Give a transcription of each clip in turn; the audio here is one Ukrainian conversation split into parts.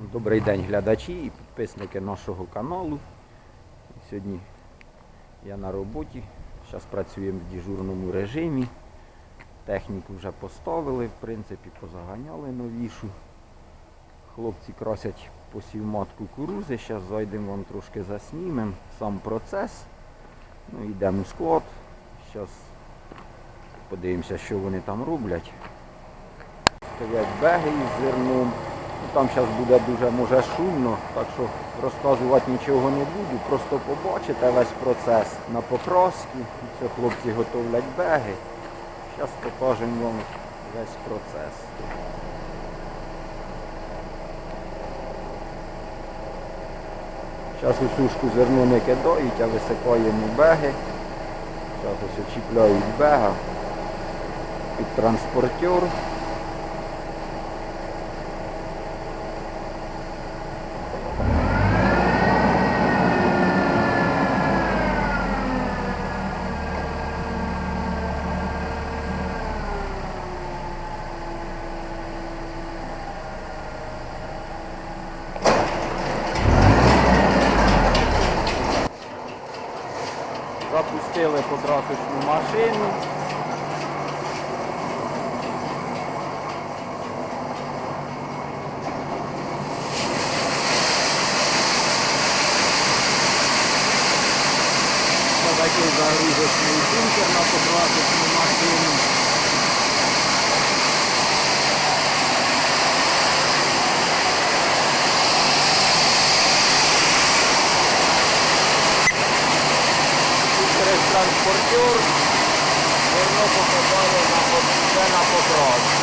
Добрий день глядачі і підписники нашого каналу. Сьогодні я на роботі. Зараз працюємо в дежурному режимі. Техніку вже поставили, в принципі, позаганяли новішу. Хлопці красять посівмат кукурузи. Зараз зайдемо вам трошки заснімемо сам процес. Ну, йдемо у склад. Зараз подивимося, що вони там роблять. Стоять беги із зерном. Там зараз буде дуже може шумно, так що розказувати нічого не буду, просто побачите весь процес на покрасці. Це хлопці готовлять беги. Зараз покажемо вам весь процес. Зараз у зерно не кидають, а висипаємо беги. Зараз ось очіпляють бега під транспортер. Запустили покрасочну машину. Такий загрузочний бункер на покрасочну машину. І через транспортер зерно попадає на, на покраску.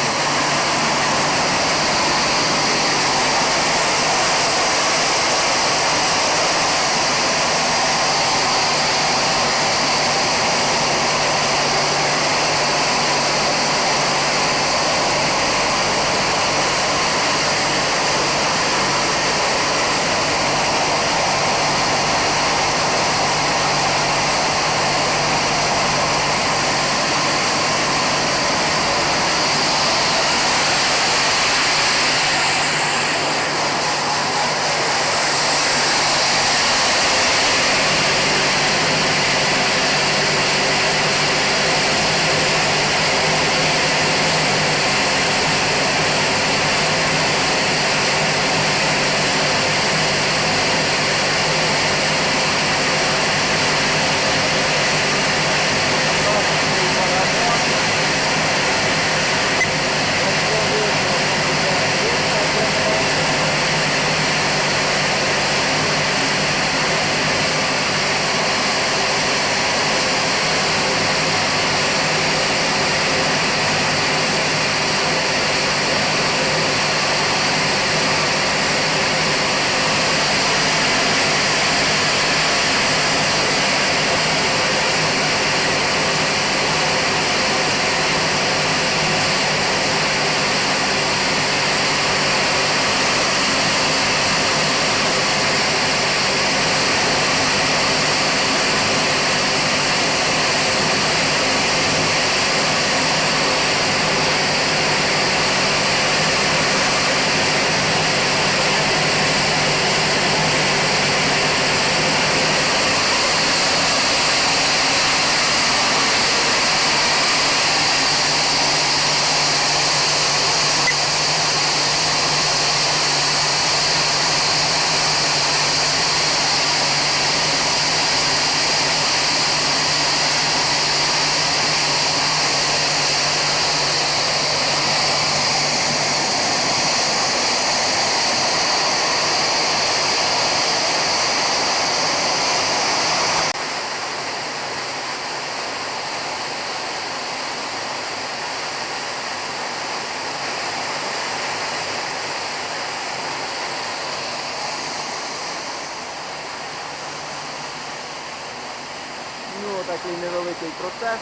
Такий невеликий процес.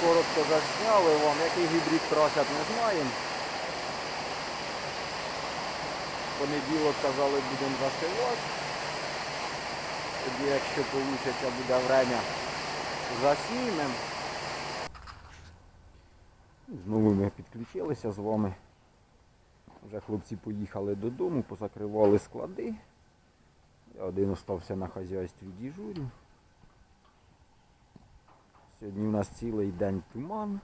Коротко засняли вам, який гібрид красять, не знаємо. Понеділок казали, будемо зашивати. Тоді, якщо вийде, буде время, заснімемо. Знову ми підключилися з вами. Вже хлопці поїхали додому, позакривали склади. Я один остався на хазяйстві діжурю. Сьогодні у нас цілий день туман,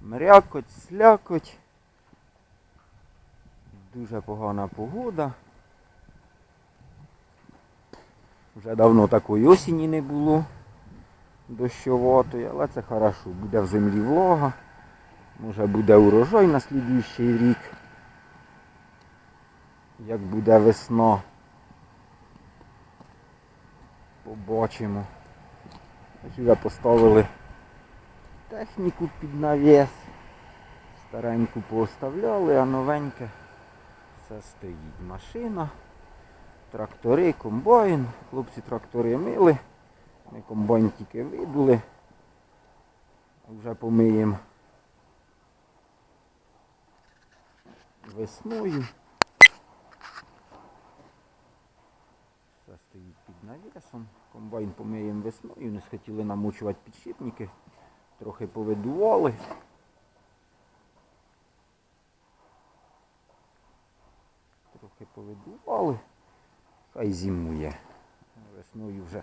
мрякоть, слякоть. Дуже погана погода. Вже давно такої осені не було дощоватої, але це хорошо. Буде в землі влога. Може буде урожай на слідуючий рік. Як буде весна. Побачимо. Вже поставили техніку під навіс. Стареньку пооставляли, а новеньке все стоїть. Машина, трактори, комбайн. Хлопці трактори мили. Ми комбайн тільки видули. Вже помиємо весною. Все стоїть під навісом. Комбайн помиємо весною. Не схотіли намочувати підшипники. Трохи повидували. Трохи повидували. Хай зимує. Весною вже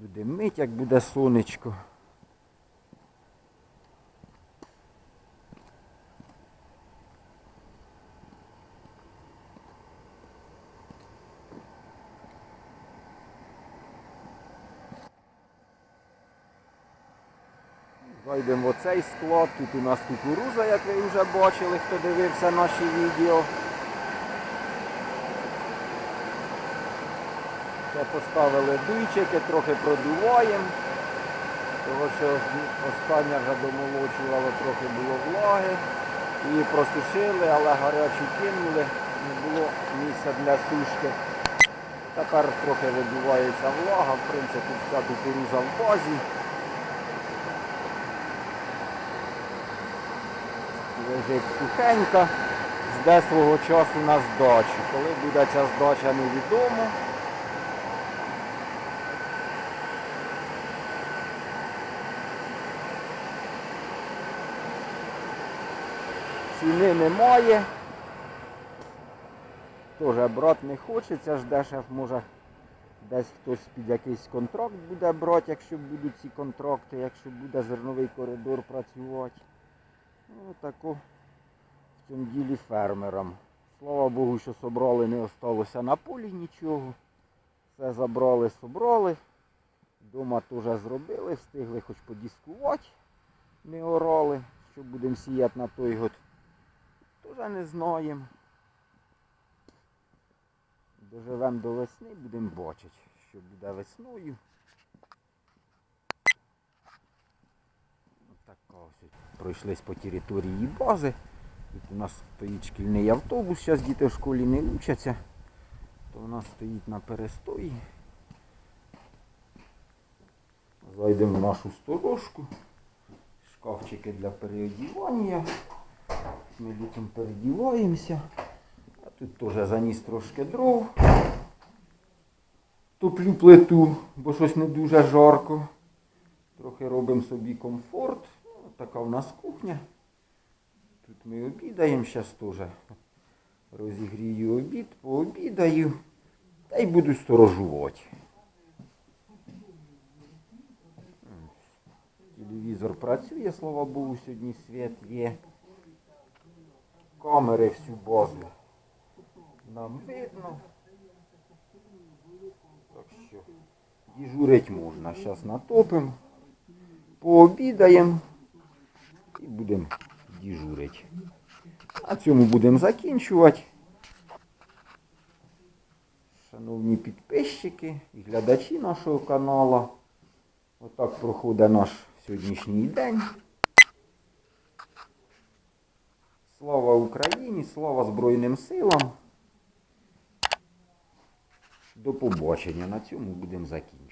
буде мить, як буде сонечко. Зайдемо в оцей склад. Тут у нас кукуруза, як ви вже бачили, хто дивився наші відео. Це поставили дуйчики, трохи продуваємо. Тому що остання вже домолочувало, трохи було влаги. Її просушили, але гарячу кинули, не було місця для сушки. Тепер трохи видувається влага, в принципі вся кукуруза в базі. Лежить сухенька, жде свого часу на здачу. Коли буде ця здача невідомо. Ціни немає. Теж брати не хочеться, жде шеф може десь хтось під якийсь контракт буде брати, якщо будуть ці контракти, якщо буде зерновий коридор працювати. Ну, тако цьому ділі фермерам. Слава Богу, що собрали, не осталося на полі нічого. Все забрали, собрали. Дома теж зробили, встигли хоч подіскувати, не орали, що будемо сіяти на той год. Теж не знаємо. Доживемо до весни, будемо бачити, що буде весною. Така ось. Пройшлись по території бази. Тут у нас стоїть шкільний автобус, зараз діти в школі не вчаться. То у нас стоїть на перестої. Зайдемо в нашу сторожку. Шкафчики для переодівання. Ми літом передіваємося. А тут теж заніс трошки дров. Топлю плиту, бо щось не дуже жарко. Трохи робимо собі комфорт. Ну, така в нас кухня. Тут ми обідаємо зараз теж. Розігрію обід, пообідаю. Та й буду сторожувати. Телевізор працює, слава Богу, сьогодні світ є. Камери всю базу. Нам видно. Так що дежурить можна. Зараз натопимо, пообідаємо і будемо дежурити. На цьому будемо закінчувати. Шановні підписчики і глядачі нашого каналу. Отак проходить наш сьогоднішній день. Слава Україні, слава Збройним силам. До побачення. На цьому будемо закінчувати.